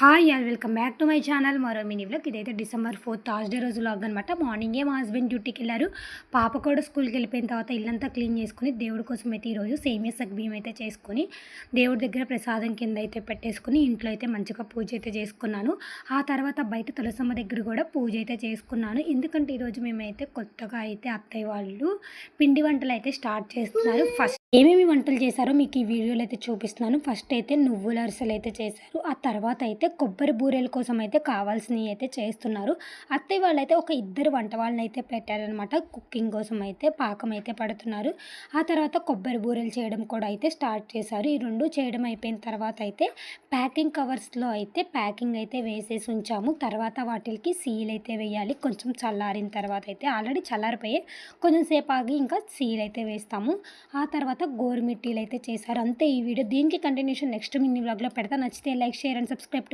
Hi and welcome back to my channel మరో mini vlog ఇదైతే December fourth Thursday రోజు vlog అనమాట మార్నింగే మా హస్బెండ్ డ్యూటీకి వెళ్ళారు. పాప కూడా స్కూల్కి వెళ్ళిపోయిన తర్వాత ఇల్లంతా క్లీన్ చేసుకుని దేవుడి కోసం అయితే ఈరోజు సేమియా సగ్ అయితే చేసుకుని దేవుడి దగ్గర ప్రసాదం కింద అయితే పెట్టేసుకుని ఇంట్లో అయితే మంచిగా పూజ అయితే చేసుకున్నాను. ఆ తర్వాత బయట తులసమ్మ దగ్గర కూడా పూజ అయితే చేసుకున్నాను. ఎందుకంటే ఈరోజు మేమైతే కొత్తగా అయితే అత్తయ్య వాళ్ళు పిండి వంటలు అయితే స్టార్ట్ చేస్తున్నారు. ఫస్ట్ ఏమేమి వంటలు చేశారో మీకు ఈ వీడియోలో అయితే చూపిస్తున్నాను. ఫస్ట్ అయితే నువ్వుల అరిసెలు అయితే చేశారు. ఆ తర్వాత అయితే కొబ్బరి బూరెల కోసం అయితే కావాల్సినవి అయితే చేస్తున్నారు. అత్తయ్య వాళ్ళు అయితే ఒక ఇద్దరు వంట వాళ్ళని అయితే పెట్టారనమాట కుకింగ్ కోసం అయితే పాకం అయితే పడుతున్నారు. ఆ తర్వాత కొబ్బరి బూరెలు చేయడం కూడా అయితే స్టార్ట్ చేశారు. ఈ రెండు చేయడం అయిపోయిన తర్వాత అయితే ప్యాకింగ్ కవర్స్లో అయితే ప్యాకింగ్ అయితే వేసేసి ఉంచాము. తర్వాత వాటికి సీల్ అయితే వేయాలి. కొంచెం చల్లారిన తర్వాత అయితే ఆల్రెడీ చల్లారిపోయి కొంచెం సేపు ఆగి ఇంకా సీల్ అయితే వేస్తాము. ఆ తర్వాత తర్వాత గోరుమిట్టీలు అయితే చేశారు. అంతే ఈ వీడియో. దీనికి కంటిన్యూషన్ నెక్స్ట్ మినీ వ్లాగ్లో పెడతా. నచ్చితే like share and subscribe to